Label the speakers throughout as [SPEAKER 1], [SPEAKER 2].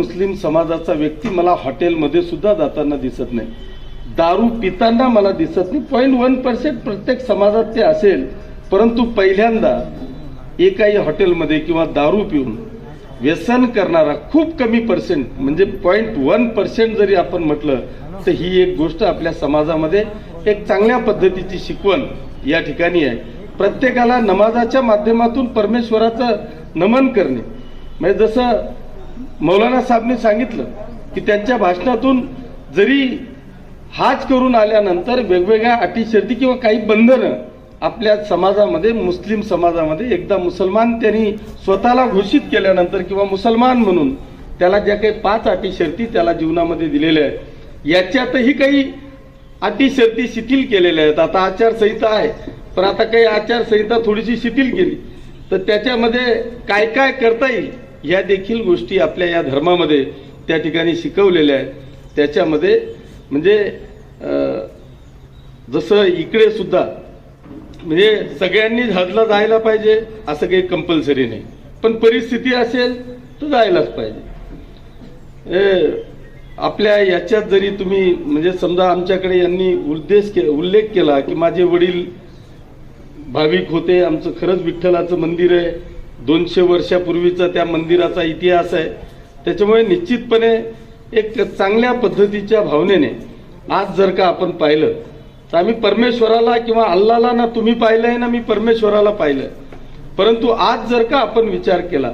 [SPEAKER 1] मुस्लिम समाजाचा व्यक्ती मला हॉटेलमध्ये सुद्धा जाताना दिसत नाही. दारू पिताना मला दिसत नाही. पॉईंट वन पर्सेंट प्रत्येक समाजात ते असेल परंतु पहिल्यांदा एकाही हॉटेलमध्ये किंवा दारू पिऊन व्यसन करणारा खूप कमी पर्सेंट म्हणजे पॉईंट वन पर्सेंट जरी आपण म्हटलं तर ही एक गोष्ट आपल्या समाजामध्ये एक चांगल्या पद्धतीची शिकवण या ठिकाणी आहे. प्रत्येकाला नमाजाच्या माध्यमातून परमेश्वराचं नमन करणे. म्हणजे जसं मौलाना साहेबने सांगितलं की त्यांच्या भाषणातून जरी हाच करून आल्यानंतर वेगवेगळ्या अटी शर्ती किंवा काही बंधनं आपल्या समाजामध्ये मुस्लिम समाजामध्ये एकदा मुसलमान त्यांनी स्वतःला घोषित केल्यानंतर किंवा मुसलमान म्हणून त्याला ज्या काही पाच अटी शर्ती त्याला जीवनामध्ये दिलेल्या आहेत. याच्यातही काही अटी शर्ती शिथिल केलेल्या आहेत. आता आचारसंहिता आहे पण आता काही आचारसंहिता थोडीशी शिथिल केली. तर त्याच्यामध्ये काय काय करता येईल? या देखील गोष्टी आपल्या या धर्मामध्ये त्या ठिकाणी शिकवलेल्या आहेत. त्याच्यामध्ये म्हणजे जसं इकडे सुद्धा म्हणजे सगळ्यांनी हजला जायला पाहिजे असं काही कंपल्सरी नाही. पण परिस्थिती असेल तर जायलाच पाहिजे. आपल्या याच्यात जरी तुम्ही म्हणजे समजा आमच्याकडे यांनी उद्देश के उल्लेख केला की माझे वडील भाविक होते आमचं खरंच विठ्ठलाचं मंदिर आहे. दोनशे वर्षापूर्वीचा त्या मंदिराचा इतिहास आहे. त्याच्यामुळे निश्चितपणे एक चांगल्या पद्धतीच्या भावनेने आज जर का आपण पाहिलं तर आम्ही परमेश्वराला किंवा अल्लाला ना तुम्ही पाहिलंय ना मी परमेश्वराला पाहिलंय. परंतु आज जर का आपण विचार केला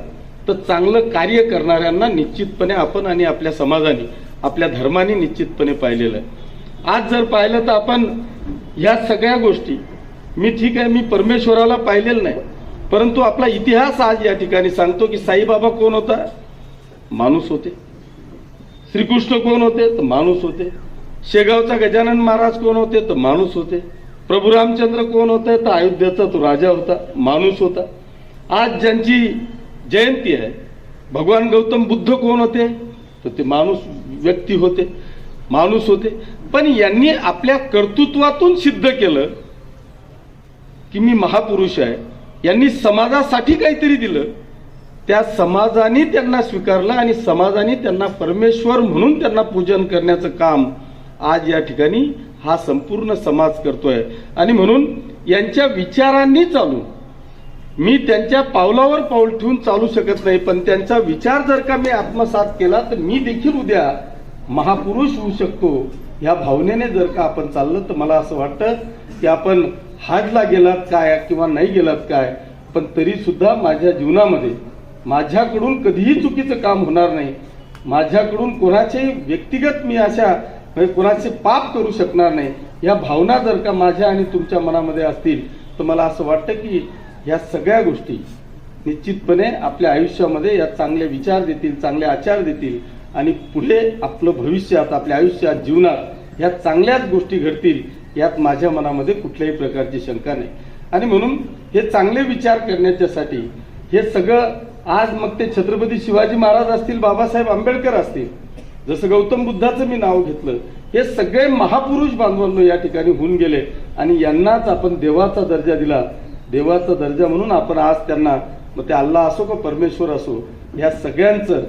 [SPEAKER 1] तर चांगलं कार्य करणाऱ्यांना निश्चितपणे आपण आणि आपल्या समाजाने आपल्या धर्माने निश्चितपणे पाहिलेलं आहे. आज जर पाहिलं तर आपण ह्या सगळ्या गोष्टी मी ठीक आहे मी परमेश्वराला पाहिलेलं नाही परंतु आपला इतिहास आज या ठिकाणी सांगतो की साईबाबा कोण होता? माणूस होते. श्रीकृष्ण कोण होते? तर माणूस होते. शेगावचा गजानन महाराज कोण होते? तर माणूस होते. प्रभू रामचंद्र कोण होते? तर अयोध्येचा तो राजा होता. माणूस होता. आज ज्यांची जयंती आहे भगवान गौतम बुद्ध कोण होते? तर ते माणूस व्यक्ती होते. माणूस होते. पण यांनी आपल्या कर्तृत्वातून सिद्ध केलं की मी महापुरुष आहे. यांनी समाजासाठी काहीतरी दिलं. त्या समाजाने त्यांना स्वीकारलं आणि समाजाने त्यांना परमेश्वर म्हणून त्यांना पूजन करण्याचं काम आज या ठिकाणी हा संपूर्ण समाज करतोय. आणि म्हणून यांच्या विचारांनी चालू. मी त्यांच्या पावलावर पाऊल ठेवून चालू शकत नाही पण त्यांचा विचार जर का मी आत्मसात केला तर मी देखील उद्या महापुरुष होऊ शकतो. ह्या भावनेने जर का आपण चाललं तर मला असं वाटतं की आपण हाजला गेलात काय किंवा नाही गेलात काय पण तरी सुद्धा माझ्या जीवनामध्ये माझ्याकडून कधीही चुकीचं काम होणार नाही. माझ्याकडून कोणाचेही व्यक्तिगत मी अशा म्हणजे कोणाचे पाप करू शकणार नाही. या भावना जर का माझ्या आणि तुमच्या मनामध्ये असतील तर मला असं वाटतं की ह्या सगळ्या गोष्टी निश्चितपणे आपल्या आयुष्यामध्ये या चांगले विचार देतील चांगले आचार देतील आणि पुढे आपलं भविष्यात आपल्या आयुष्यात जीवनात ह्या चांगल्याच गोष्टी घडतील. यात माझ्या मनामध्ये कुठल्याही प्रकारची शंका नाही. आणि म्हणून हे चांगले विचार करण्याच्यासाठी हे सगळं आज मग ते छत्रपती शिवाजी महाराज असतील बाबासाहेब आंबेडकर असतील जसं गौतम बुद्धाचं मी नाव घेतलं हे सगळे महापुरुष बांधवांनो या ठिकाणी होऊन गेले. आणि यांनाच आपण देवाचा दर्जा दिला. देवाचा दर्जा म्हणून आपण आज त्यांना मग ते अल्ला असो का परमेश्वर असो ह्या सगळ्यांचं